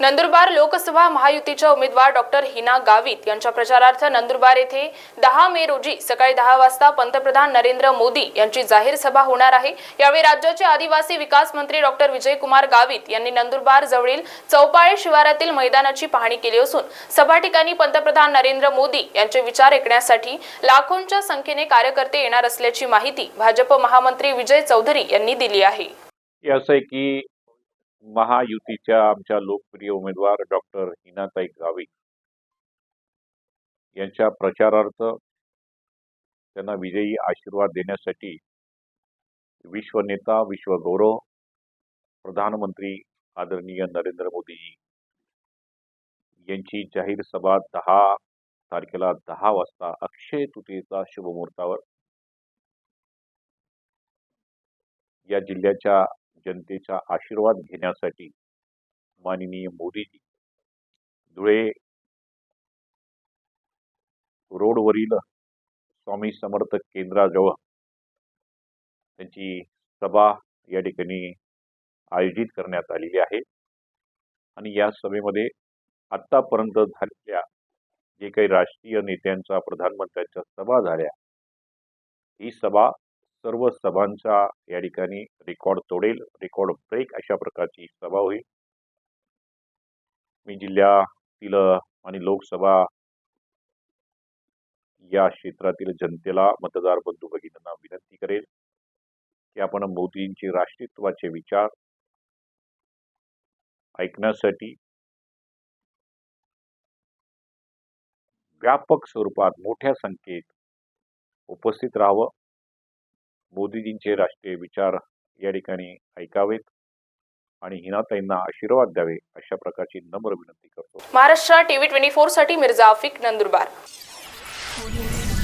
नंदुरबार लोकसभा महायुतीच्या उमेदवार डॉक्टर हिना गावित यांच्या प्रचारार्थ नंदुरबार येथे दहा मे रोजी सकाळी दहा वाजता पंतप्रधान नरेंद्र मोदी यांची जाहीर सभा होणार आहे. यावेळी राज्याचे आदिवासी विकास मंत्री डॉक्टर विजयकुमार गावित यांनी नंदुरबार जवळील चौपाळे शिवारातील मैदानाची पाहणी केली असून सभा ठिकाणी पंतप्रधान नरेंद्र मोदी यांचे विचार ऐकण्यासाठी लाखोंच्या संख्येने कार्यकर्ते येणार असल्याची माहिती भाजप महामंत्री विजय चौधरी यांनी दिली आहे. असं आहे की महायुतीच्या आमच्या लोकप्रिय उमेदवार डॉक्टर हिनाताई गावित यांच्या प्रचारार्थ त्यांना विजयी आशीर्वाद देण्यासाठी विश्वनेता विश्वगौरव प्रधानमंत्री आदरणीय नरेंद्र मोदीजी यांची जाहीर सभा दहा तारखेला दहा वाजता अक्षय तृतीयेचा शुभमुहूर्तावर या जिल्ह्याच्या जनतेचा आशीर्वाद घेण्यासाठी माननीय मोदीजी धुळे रोडवरील स्वामी समर्थ केंद्राजवळ त्यांची सभा या ठिकाणी आयोजित करण्यात आलेली आहे. आणि या सभेमध्ये आत्तापर्यंत झालेल्या जे काही राष्ट्रीय नेत्यांचा प्रधानमंत्र्यांच्या सभा झाल्या ही सभा सर्व सभांचा या ठिकाणी रेकॉर्ड तोडेल रेकॉर्ड ब्रेक अशा प्रकारची सभा होईल. मी जिल्ह्यातील आणि लोकसभा या क्षेत्रातील जनतेला मतदार बंधू भगिनींना विनंती करेल की आपण मोदींचे राष्ट्रीयत्वाचे विचार ऐकण्यासाठी व्यापक स्वरूपात मोठ्या संख्येत उपस्थित राहावं. मोदीजींचे राष्ट्रीय विचार या ठिकाणी ऐकावेत आणि हिनाताईंना आशीर्वाद द्यावे अशा प्रकारची नम्र विनंती करतो. महाराष्ट्र टीव्ही ट्वेंटी फोरसाठी मिर्झा आफिक नंदुरबार.